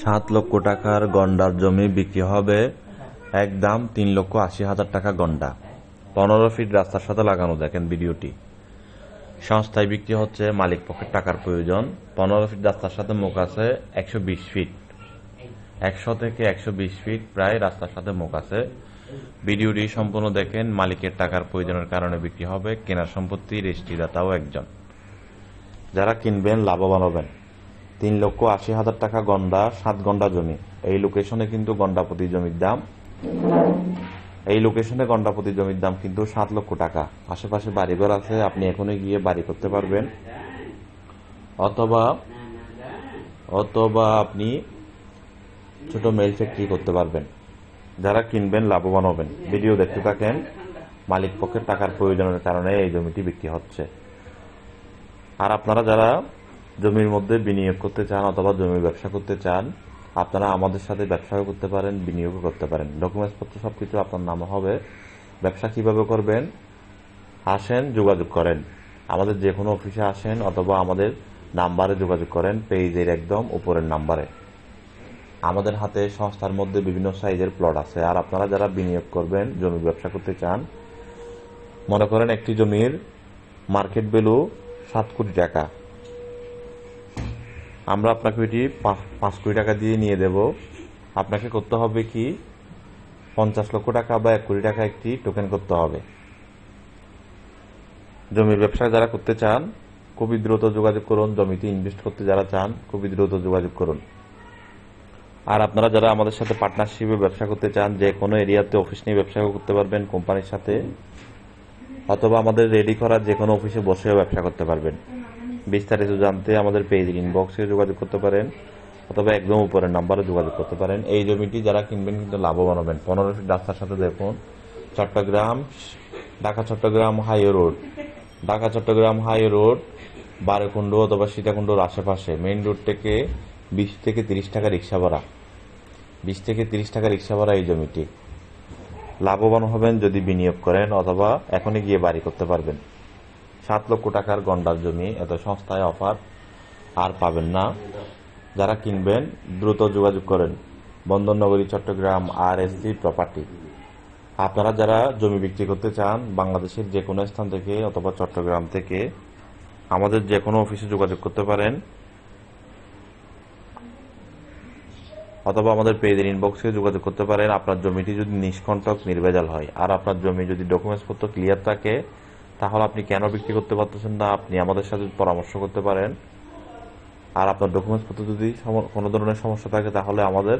সাত লক্ষ টাকার গন্ডার জমি বিক্রি হবে। এক দাম তিন লক্ষ আশি হাজার টাকা গন্ডা। পনেরো ফিট রাস্তার সাথে লাগানো, দেখেন ভিডিওটি। সংস্থায় বিক্রি হচ্ছে মালিক পক্ষের টাকার প্রয়োজন। পনেরো ফিট রাস্তার সাথে মুখ আছে একশো বিশ ফিট। একশো থেকে একশো বিশ ফিট প্রায় রাস্তার সাথে মুখ আছে। ভিডিওটি সম্পূর্ণ দেখেন, মালিকের টাকার প্রয়োজনের কারণে বিক্রি হবে। কেনার সম্পত্তি রেজিস্ট্রিদাতাও একজন। যারা কিনবেন, লাভবান হবেন। তিন লক্ষ আশি হাজার টাকা গন্ডা, সাত গন্ডা জমি। এই লোকেশনে কিন্তু গন্ডা প্রতি জমির দাম। এই লোকেশনে গন্ডা প্রতি জমির দাম কিন্তু সাত লক্ষ টাকা। আশেপাশে বাড়িঘর আছে, আপনি এখনই গিয়ে বাড়ি করতে পারবেন। অথবা অথবা আপনি ছোট মেল ফ্যাক্টরি করতে পারবেন। যারা কিনবেন, লাভবান হবেন। ভিডিও দেখতে থাকেন, মালিক পক্ষের টাকার প্রয়োজনের কারণে এই জমিটি বিক্রি হচ্ছে। আর আপনারা যারা জমির মধ্যে বিনিয়োগ করতে চান অথবা জমির ব্যবসা করতে চান, আপনারা আমাদের সাথে ব্যবসাও করতে পারেন, বিনিয়োগও করতে পারেন। ডকুমেন্টসপত্র সব কিছু আপনার নামে হবে। ব্যবসা কীভাবে করবেন? আসেন, যোগাযোগ করেন। আমাদের যে কোনো অফিসে আসেন অথবা আমাদের নাম্বারে যোগাযোগ করেন, পেজের একদম উপরের নাম্বারে। আমাদের হাতে সংস্থার মধ্যে বিভিন্ন সাইজের প্লট আছে। আর আপনারা যারা বিনিয়োগ করবেন, জমি ব্যবসা করতে চান, মনে করেন একটি জমির মার্কেট ভ্যালু সাত কোটি টাকা। আমরা আপনাকে ওইটি পাঁচ- কোটি টাকা দিয়ে নিয়ে দেব। আপনাকে করতে হবে কি, পঞ্চাশ লক্ষ টাকা বা এক কোটি টাকা একটি টোকেন করতে হবে। জমির ব্যবসা যারা করতে চান, খুবই দ্রুত যোগাযোগ করুন। জমিতে ইনভেস্ট করতে যারা চান, খুবই দ্রুত যোগাযোগ করুন। আর আপনারা যারা আমাদের সাথে পার্টনারশিপে ব্যবসা করতে চান, যে কোনো এরিয়াতে অফিস নিয়ে ব্যবসা করতে পারবেন কোম্পানির সাথে, অথবা আমাদের রেডি করা যে কোনো অফিসে বসেও ব্যবসা করতে পারবেন। বিস্তারিত জানতে আমাদের পেজের ইনবক্সে যোগাযোগ করতে পারেন, অথবা একদম উপরের নাম্বারে যোগাযোগ করতে পারেন। এই জমিটি যারা কিনবেন কিন্তু লাভবান হবেন। পনেরো ফিট রাস্তার সাথে দেখুন, Chattogram, Dhaka, Chattogram highway road. Dhaka, Chattogram highway road, Barokunda অথবা সীতাকুণ্ডর আশেপাশে। মেইন রোড থেকে বিশ থেকে তিরিশ টাকা রিক্সা ভাড়া। বিশ থেকে তিরিশ টাকা রিক্সা ভাড়া এই জমিটি। লাভবান হবেন যদি বিনিয়োগ করেন অথবা এখনই গিয়ে বাড়ি করতে পারবেন। সাত লক্ষ টাকার গন্ডার জমি এত সংস্থায় অফার আর পাবেন না। যারা কিনবেন, দ্রুত যোগাযোগ করেন। বন্দরনগরী, Chittagong R S C property. আপনারা যারা জমি বিক্রি করতে চান, বাংলাদেশের যে কোনো স্থান থেকে অথবা চট্টগ্রাম থেকে আমাদের যে কোনো অফিসে যোগাযোগ করতে পারেন। অথবা আমাদের পেজের ইনবক্সে যোগাযোগ করতে পারেন। আপনার জমিটি যদি নিষ্কণ্টক, নির্ভেজাল হয়, আর আপনার জমি যদি ডকুমেন্টস পত্র ক্লিয়ার থাকে তাহলে আপনি কেন বিক্রি করতে পারতেছেন না? আপনি আমাদের সাথে পরামর্শ করতে পারেন। আর আপনার ডকুমেন্টস পত্র যদি কোনো ধরনের সমস্যা থাকে, তাহলে আমাদের